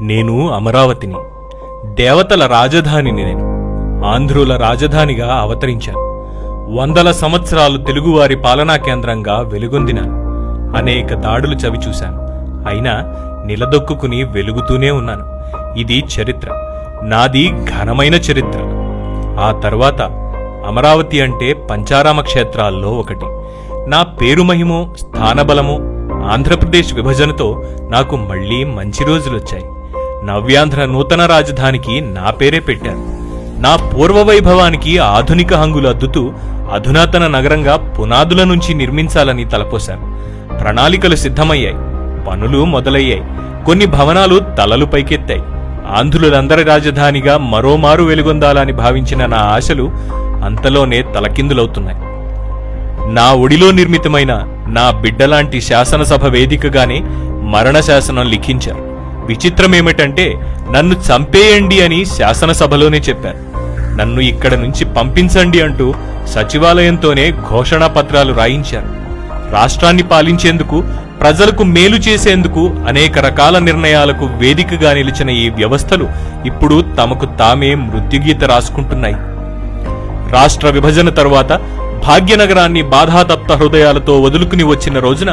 నేను అమరావతిని. దేవతల రాజధానిని నేను. ఆంధ్రుల రాజధానిగా అవతరించాను. వందల సంవత్సరాలు తెలుగువారి పాలనా కేంద్రంగా వెలుగొందినాను. అనేక దాడులు చవిచూశాను. అయినా నిలదొక్కుకుని వెలుగుతూనే ఉన్నాను. ఇది చరిత్ర. నాది ఘనమైన చరిత్ర. ఆ తర్వాత అమరావతి అంటే పంచారామ క్షేత్రాల్లో ఒకటి. నా పేరు మహిమో స్థానబలమో ఆంధ్రప్రదేశ్ విభజనతో నాకు మళ్ళీ మంచి రోజులొచ్చాయి. నవ్యాంధ్ర నూతన రాజధానికి నా పేరే పెట్టారు. నా పూర్వవైభవానికి ఆధునిక హంగులు అద్దుతూ అధునాతన నగరంగా పునాదుల నుంచి నిర్మించాలని తలపోశాను. ప్రణాళికలు సిద్ధమయ్యాయి. పనులు మొదలయ్యాయి. కొన్ని భవనాలు తలలు పైకెత్తాయి. ఆంధ్రులందరి రాజధానిగా మరోమారు వెలుగొందాలని భావించిన నా ఆశలు అంతలోనే తలకిందులవుతున్నాయి. నా ఒడిలో నిర్మితమైన నా బిడ్డలాంటి శాసనసభ వేదికగానే మరణ శాసనం లిఖించారు. విచిత్రమేమిటంటే నన్ను చంపేయండి అని శాసనసభలోనే చెప్పారు. నన్ను ఇక్కడ నుంచి పంపించండి అంటూ సచివాలయంతోనే ఘోషణా పత్రాలు రాయించారు. రాష్ట్రాన్ని పాలించేందుకు ప్రజలకు మేలు చేసేందుకు అనేక రకాల నిర్ణయాలకు వేదికగా నిలిచిన ఈ వ్యవస్థలు ఇప్పుడు తమకు తామే మృత్యుగీత రాసుకుంటున్నాయి. రాష్ట్ర విభజన తరువాత భాగ్యనగరాన్ని బాధాతప్త హృదయాలతో వదులుకుని వచ్చిన రోజున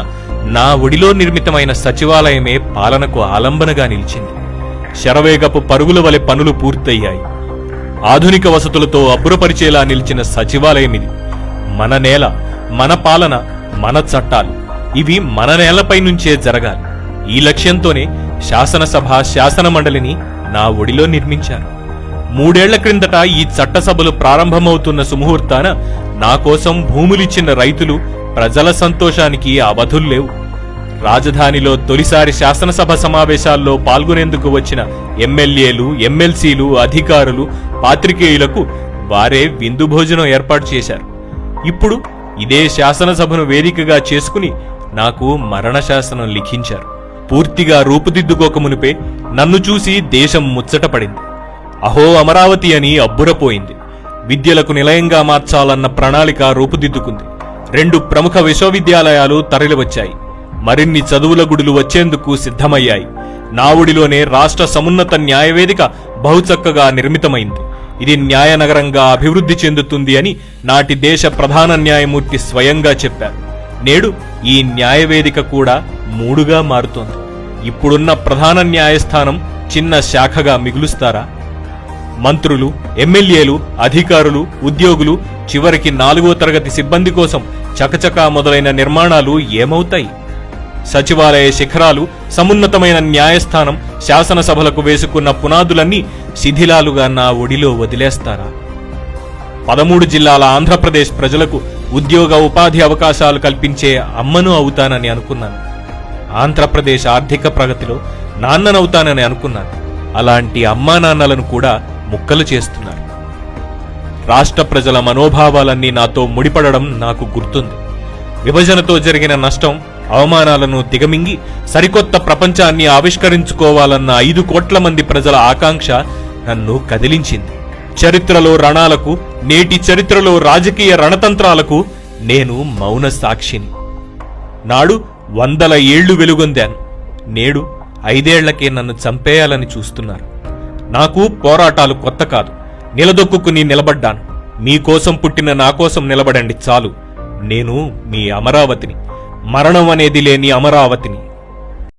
నా ఒడిలో నిర్మితమైన సచివాలయమే పాలనకు ఆలంబనగా నిలిచింది. శరవేగపు పరుగుల వలె పనులు పూర్తయ్యాయి. ఆధునిక వసతులతో అబ్బురపరిచేలా నిలిచిన సచివాలయం ఇది మన నేల మన పాలన మన చట్టాలు. ఇవి మన నేలపై నుంచే జరగాలి. ఈ లక్ష్యంతోనే శాసనసభ శాసన మండలిని నా ఒడిలో నిర్మించాను మూడేళ్ళ క్రిందట ఈ చట్టసభలు ప్రారంభమవుతున్న సుముహూర్తాన నా కోసం భూములిచ్చిన రైతులు ప్రజల సంతోషానికి అవధుల్లేవు రాజధానిలో తొలిసారి శాసనసభ సమావేశాల్లో పాల్గొనేందుకు వచ్చిన ఎమ్మెల్యేలు ఎమ్మెల్సీలు అధికారులు పాత్రికేయులకు వారే విందు భోజనం ఏర్పాటు చేశారు. ఇప్పుడు ఇదే శాసనసభను వేదికగా చేసుకుని నాకు మరణశాసనం లిఖించారు. పూర్తిగా రూపుదిద్దుకోక మునిపే నన్ను చూసి దేశం ముచ్చటపడింది అహో అమరావతి అని అబ్బురపోయింది. విద్యలకు నిలయంగా మార్చాలన్న ప్రణాళిక రూపుదిద్దుకుంది. రెండు ప్రముఖ విశ్వవిద్యాలయాలు తరలివచ్చాయి. మరిన్ని చదువుల గుడులు వచ్చేందుకు సిద్ధమయ్యాయి. నావుడిలోనే రాష్ట్ర సమున్నత న్యాయవేదిక బహుచక్కగా నిర్మితమైంది. ఇది న్యాయనగరంగా అభివృద్ధి చెందుతుంది అని నాటి దేశ ప్రధాన న్యాయమూర్తి స్వయంగా చెప్పారు. నేడు ఈ న్యాయవేదిక కూడా మూడుగా మారుతోంది. ఇప్పుడున్న ప్రధాన న్యాయస్థానం చిన్న శాఖగా మిగులుస్తారా? మంత్రులు ఎమ్మెల్యేలు అధికారులు ఉద్యోగులు చివరికి నాలుగో తరగతి సిబ్బంది కోసం చకచకా మొదలైన నిర్మాణాలు ఏమవుతాయి? సచివాలయ శిఖరాలు సమున్నతమైన న్యాయస్థానం శాసనసభలకు వేసుకున్న పునాదులన్నీ శిథిలాలుగా నా ఒడిలో వదిలేస్తారా? పదమూడు జిల్లాల ఆంధ్రప్రదేశ్ ప్రజలకు ఉద్యోగ ఉపాధి అవకాశాలు కల్పించే అమ్మను అవుతానని అనుకున్నాను. ఆంధ్రప్రదేశ్ ఆర్థిక ప్రగతిలో నాన్ననవుతానని అనుకున్నాను. అలాంటి అమ్మా నాన్నలను కూడా ముక్కలు చేస్తున్నారు. రాష్ట్ర ప్రజల మనోభావాలన్నీ నాతో ముడిపడడం నాకు గుర్తుంది. విభజనతో జరిగిన నష్టం అవమానాలను దిగమింగి సరికొత్త ప్రపంచాన్ని ఆవిష్కరించుకోవాలన్న ఐదు కోట్ల మంది ప్రజల ఆకాంక్ష నన్ను కదిలించింది. చరిత్రలో రణాలకు నేటి చరిత్రలో రాజకీయ రణతంత్రాలకు నేను మౌన సాక్షిని. నాడు వందల ఏళ్ళు వెలుగొందాను. నేడు ఐదేళ్ళకే నన్ను చంపేయాలని చూస్తున్నారు. నాకు పోరాటాలు కొత్త కాదు. నిలదొక్కుని నిలబడ్డాను. మీకోసం పుట్టిన నా కోసం నిలబడండి చాలు. నేను మీ అమరావతిని. మరణం అనేది లేని అమరావతిని.